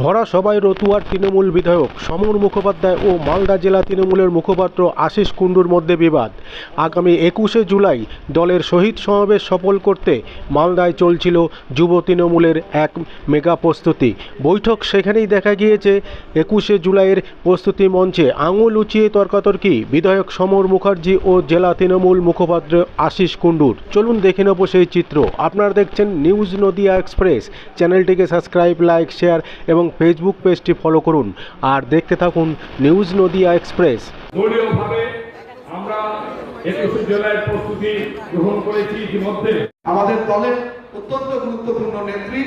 ভরা সভায় রতুয়ার তৃণমূল বিধায়ক সমর মুখোপাধ্যায় ও মালদা জেলা তৃণমূলের মুখপাত্র আশিস কুণ্ডুর মধ্যে বিবাদ। আগামী একুশে জুলাই দলের শহীদ সমাবেশ সফল করতে মালদায় চলছিল যুব তৃণমূলের এক মেগা প্রস্তুতি। বৈঠক সেখানেই দেখা গিয়েছে। একুশে জুলাইয়ের প্রস্তুতি মঞ্চে আঙুল উঁচিয়ে তর্কাতর্কি বিধায়ক সমর মুখার্জি ও জেলা তৃণমূল মুখপাত্র আশিস কুণ্ডুর। চলুন দেখে নেব সেই চিত্র। আপনারা দেখছেন নিউজ নদিয়া এক্সপ্রেস। চ্যানেলটিকে সাবস্ক্রাইব, লাইক, শেয়ার এবং ফেসবুক পেজটি ফলো করুন আর দেখতে থাকুন নিউজ নদিয়া এক্সপ্রেস দলীয়ভাবে আমরা একুশে জেলায় প্রস্তুতি গ্রহণ করেছি ইতিমধ্যে। আমাদের দলের অত্যন্ত গুরুত্বপূর্ণ নেত্রী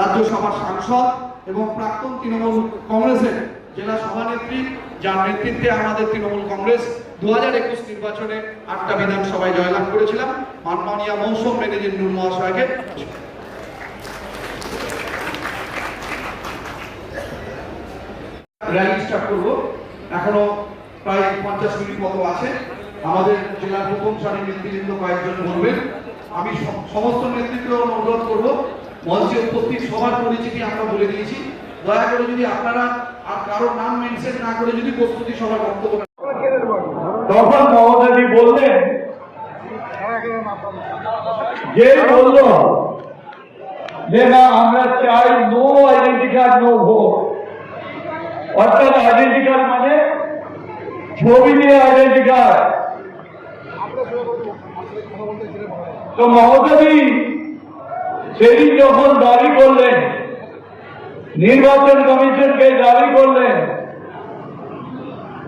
রাজ্যসভার সাংসদ এবং প্রাক্তন তৃণমূল কংগ্রেসের জেলা সভানেত্রী যার নেতৃত্বে আমাদের তৃণমূল কংগ্রেস দু একুশ নির্বাচনে আটটা বিধানসভায় জয়লাভ করেছিলাম। মানমানিয়া মৌসুম ম্যানেজিং নুর মহাশয়কে র্যালি স্টার্ট করব। এখনও প্রায় পঞ্চাশ মিনিট মতো আছে। আমাদের জেলার প্রথম সারির নেতৃবৃন্দ কয়েকজন বলবেন। আমি সমস্ত নেতৃত্ব অনুরোধ করব। মঞ্চে উপস্থিত সবার পরিচিতি আমরা বলে দিয়েছি। দয়া করে যদি আপনারা আর কারোর নাম মেনশন না করে যদি প্রস্তুতি সবার বক্তব্য তখন মমতাজি বললেন, যে বলল যে না, আমরা চাই no identity card no vote অর্থাৎ আইডেন্টি কার্ড মানে ছবি দিয়ে আইডেন্টি কার্ড তো সেদিন যখন দাবি করলেন, নির্বাচন কমিশনকে দাবি করলেন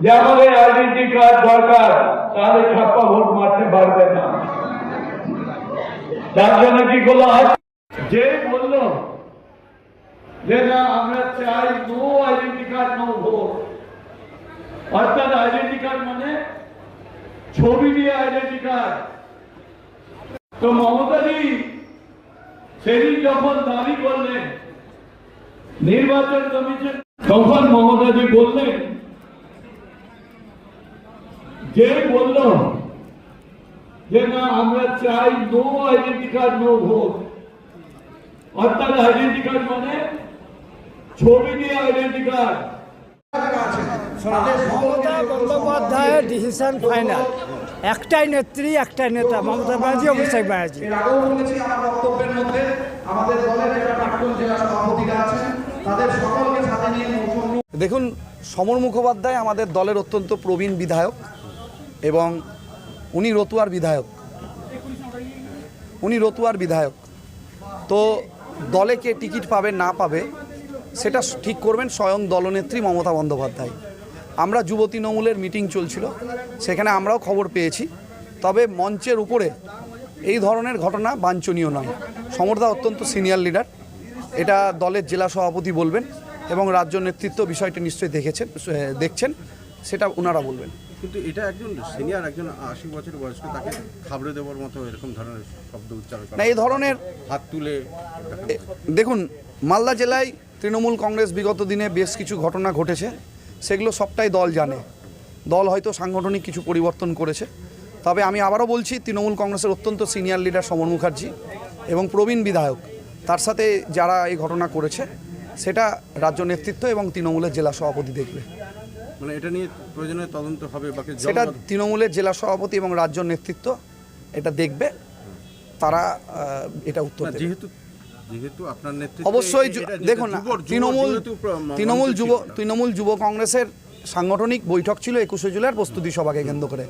যে আমাদের আইডেন্টি কার্ড দরকার, তাহলে ছাপ্পা ভোট মারতে পারবে না। তার জন্য কি করল যে বলল যে না আমরা চাই no identity card no vote. অর্থাৎ আইডেন্টি কার্ড মানে ছবি দিয়ে আইডেন্টি কার্ড তো মমতাজি সেদিন যখন দাবি করলেন, নির্বাচন কমিশন, তখন মমতাজি বললেন, যে বলল যে না, আমরা চাই no identity card no vote অর্থাৎ আইডেন্টি কার্ড মানে ছবি দিয়ে আইডেন্টি কার্ড মমতা বন্দ্যোপাধ্যায়ের ডিসিশন ফাইনাল একটাই নেত্রী একটাই নেতা মমতা ব্যানার্জি অভিষেক ব্যানার্জি। নিয়ে দেখুন সমর মুখোপাধ্যায় আমাদের দলের অত্যন্ত প্রবীণ বিধায়ক এবং উনি রতুয়ার বিধায়ক। উনি রতুয়ার বিধায়ক। তো দলে কে টিকিট পাবে না পাবে সেটা ঠিক করবেন স্বয়ং দলনেত্রী মমতা বন্দ্যোপাধ্যায়। আমরা যুব তৃণমূলের মিটিং চলছিল সেখানে আমরাও খবর পেয়েছি। তবে মঞ্চের উপরে এই ধরনের ঘটনা বাঞ্ছনীয় নয়। সমরদা অত্যন্ত সিনিয়র লিডার এটা দলের জেলা সভাপতি বলবেন এবং রাজ্য নেতৃত্ব বিষয়টি নিশ্চয়ই দেখেছেন দেখছেন সেটা ওনারা বলবেন। কিন্তু এটা একজন সিনিয়র একজন আশি বছর বয়স্ক তাকে খাবড়ে দেওয়ার মতো এরকম ধরনের শব্দ উচ্চারণ না এই ধরনের হাত তুলে দেখুন মালদা জেলায় তৃণমূল কংগ্রেস বিগত দিনে বেশ কিছু ঘটনা ঘটেছে। সেগুলো সবটাই দল জানে। দল হয়তো সাংগঠনিক কিছু পরিবর্তন করেছে। তবে আমি আবারও বলছি তৃণমূল কংগ্রেসের অত্যন্ত সিনিয়র লিডার সমর মুখার্জি এবং প্রবীণ বিধায়ক তার সাথে যারা এই ঘটনা করেছে সেটা রাজ্য নেতৃত্ব এবং তৃণমূলের জেলা সভাপতি দেখবে। মানে এটা নিয়ে প্রয়োজনীয় তদন্ত হবে সেটা তৃণমূলের জেলা সভাপতি এবং রাজ্য নেতৃত্ব এটা দেখবে। তারা এটা উত্তর দেবে। যেহেতু যেহেতু আপনার নেতৃত্বে অবশ্যই দেখুন না, তৃণমূল তৃণমূল যুব তৃণমূল যুব কংগ্রেসের সাংগঠনিক বৈঠক ছিল একুশে জুলাইয়ের প্রস্তুতি সভাকে কেন্দ্র করে।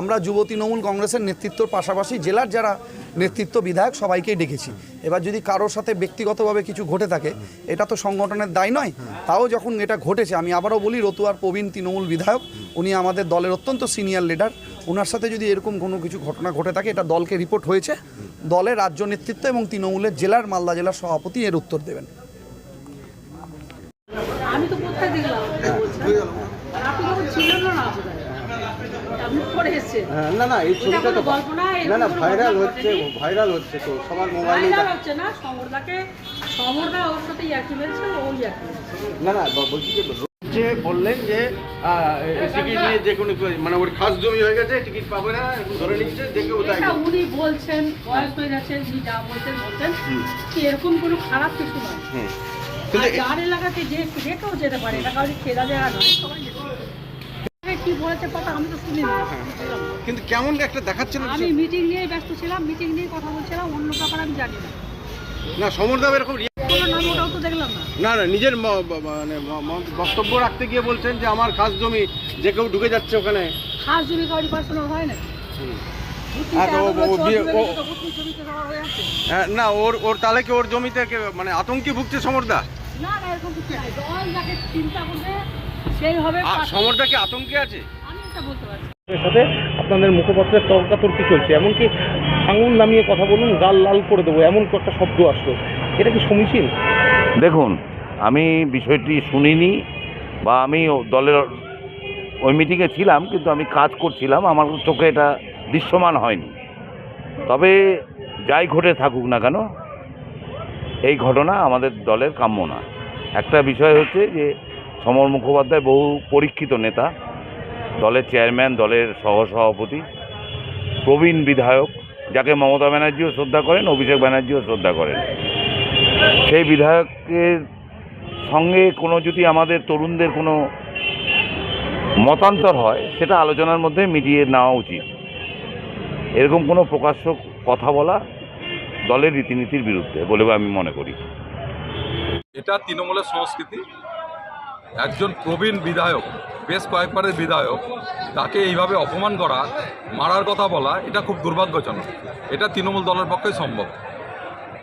আমরা যুব তৃণমূল কংগ্রেসের নেতৃত্বর পাশাপাশি জেলার যারা নেতৃত্ব বিধায়ক সবাইকেই ডেকেছি। এবার যদি কারোর সাথে ব্যক্তিগতভাবে কিছু ঘটে থাকে এটা তো সংগঠনের দায় নয় তাও যখন এটা ঘটেছে আমি আবারও বলি রতুয়ার প্রবীণ তৃণমূল বিধায়ক উনি আমাদের দলের অত্যন্ত সিনিয়র লিডার ওনার সাথে যদি এরকম কোনো কিছু ঘটনা ঘটে থাকে এটা দলকে রিপোর্ট হয়েছে। দলের রাজ্য নেতৃত্ব এবং তৃণমূলের জেলার মালদা জেলার সভাপতি এর উত্তর দেবেন। আমি তো কোথায় দেখলাম? না না হ্যাঁ, না না এই ছবিটা তো না, না না ভাইরাল হচ্ছে ভাইরাল হচ্ছে তো সবার মোবাইলে হচ্ছে না সমরদাকে সমরদা ওর সাথে ইয়ার্কি মেরেছে ওই ইয়ার্কি না না বলছি যে যে বললেন যে টিকিট নিয়ে যে কোনো মানে ওর খাস জমি হয়ে গেছে টিকিট পাবে না ধরে নিচ্ছে দেখে ও তাই উনি বলছেন বয়স হয়ে গেছে উনি যা বলছেন বলছেন কি এরকম কোনো খারাপ কিছু নয়। যার এলাকাতে যে যে কেউ যেতে পারে এটা কাউকে খেলা জায়গা নয় সবাই কি বলেছে কথা আমি তো শুনিনি। বুঝলাম না। কিন্তু কেমন একটা দেখাচ্ছিল আমি মিটিং নিয়ে ব্যস্ত ছিলাম মিটিং নিয়ে কথা বলছিলাম অন্য ব্যাপার আমি জানি না। না সমরদা এরকম রিয়া- কোনো নাম ওটাও তো দেখলাম না। না না নিজের মানে বক্তব্য রাখতে গিয়ে বলছেন যে আমার খাস জমি যে কেউ ঢুকে যাচ্ছে ওখানে। খাস জমি কাউরি পার্সোনাল হয় না। হয়ে না ওর ওর তাহলে কি ওর জমিতে কে- মানে আতঙ্কে ভুগছে সমরদা না না এরকম কিছু নাই। দল যাকে চিন্তা করবে সেই হবে আ, পাশ- সমরদা কি আতঙ্কে আছে? আমি বলতে পারছি আপনাদের মুখপাত্রের তর্কাতর্কি চলছে। এমনকি আঙুল নামিয়ে কথা বলুন, গাল লাল করে দেবো, এমন একটা শব্দ আসলো। এটা কি সমীচীন? দেখুন, আমি বিষয়টি শুনিনি বা আমি দলের ওই মিটিংয়ে ছিলাম, কিন্তু আমি কাজ করছিলাম, আমার চোখে এটা দৃশ্যমান হয়নি। তবে যাই ঘটে থাকুক না কেন, এই ঘটনা আমাদের দলের কাম্য না। একটা বিষয় হচ্ছে যে সমর মুখোপাধ্যায় বহু পরীক্ষিত নেতা দলের চেয়ারম্যান, দলের সহসভাপতি, প্রবীণ বিধায়ক, যাকে মমতা ব্যানার্জিও শ্রদ্ধা করেন, অভিষেক ব্যানার্জিও শ্রদ্ধা করেন। সেই বিধায়কের সঙ্গে কোনো যদি আমাদের তরুণদের কোনো মতান্তর হয়, সেটা আলোচনার মধ্যে মিটিয়ে নেওয়া উচিত। এরকম কোনো প্রকাশ্য কথা বলা দলের রীতিনীতির বিরুদ্ধে বলে আমি মনে করি। এটা তৃণমূলের সংস্কৃতি। একজন প্রবীণ বিধায়ক, বেশ কয়েকবারের বিধায়ক, তাকে এইভাবে অপমান করা, মারার কথা বলা, এটা খুব দুর্ভাগ্যজনক। এটা তৃণমূল দলের পক্ষে সম্ভব।